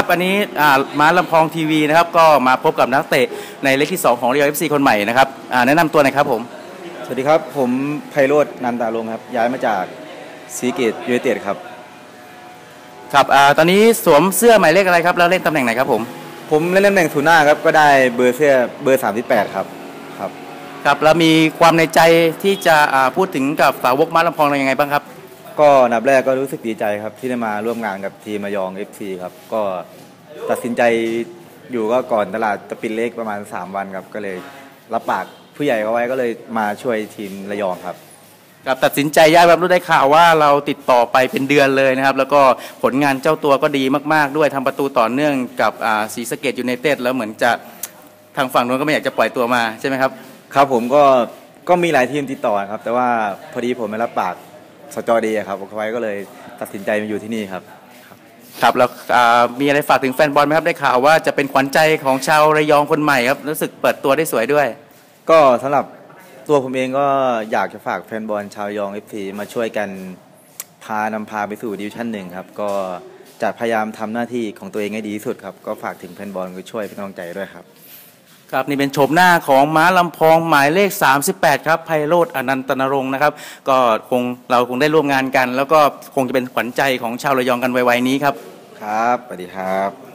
ครับอันนี้อ่าม้าลำพองทีวีนะครับก็มาพบกับนักเตะในเลขที่ 2 ของเรียวเอฟซีคนใหม่นะครับอ่าแนะนำตัวหน่อยครับผม สวัสดีครับ ผมไพโรจน์นันตาลงครับ ย้ายมาจากสีเกตยูไนเต็ดครับ ครับอ่าตอนนี้สวมเสื้อหมายเลขอะไรครับ แล้วเล่นตำแหน่งไหนครับผม ผมเล่นตำแหน่งศูนย์หน้าครับ ก็ได้เบอร์เสื้อเบอร์ 38 ครับครับ ครับแล้วมีความในใจที่จะอ่าพูดถึงกับสาวกม้าลำพองเรายังไงบ้างครับ ก็อันดับแรกก็รู้สึกดีใจครับ ที่ได้มาร่วมงานกับทีมมายอง FC ครับ ก็ตัดสินใจอยู่ก็ก่อนตลาดตะปินเล็กประมาณ 3 วันครับ ก็เลยรับปากผู้ใหญ่เขาไว้ก็เลยมาช่วยทีมระยองครับ ครับตัดสินใจย้ายแบบรู้ได้ข่าวว่าเราติดต่อไปเป็นเดือนเลยนะครับ แล้วก็ผลงานเจ้าตัวก็ดีมาก ๆ ด้วยทำประตูต่อเนื่องกับอ่าศรีสะเกดยูไนเต็ดแล้วเหมือนจะทางฝั่งนู้นก็ไม่อยากจะปล่อยตัวมาใช่ไหมครับ ครับผมก็ก็มีหลายทีมติดต่อครับ แต่ว่าพอดีผมไม่รับปาก สจอดีครับเขาไว้ก็เลยตัดสินใจมาอยู่ที่นี่ครับ ครับแล้วอ่ามีอะไรฝากถึงแฟนบอลไหมครับได้ข่าวว่าจะเป็นขวัญใจของชาวระยองคนใหม่ครับรู้สึกเปิดตัวได้สวยด้วย ก็สำหรับตัวผมเองก็อยากจะฝากแฟนบอลชาวยองเอฟซีมาช่วยกันพานำพาไปสู่ดิวชั่นหนึ่งครับ ก็จะพยายามทำหน้าที่ของตัวเองให้ดีที่สุดครับ ก็ฝากถึงแฟนบอลก็ช่วยเป็นกำลังใจด้วยครับ ครับนี่เป็นโฉมหน้าของม้าลำพองหมายเลข 38 ครับไพโรธอนันตนรงค์นะครับ ก็คงเราคงได้ร่วมงานกัน แล้วก็คงจะเป็นขวัญใจของชาวระยองกันไวๆนี้ครับ ครับสวัสดีครับ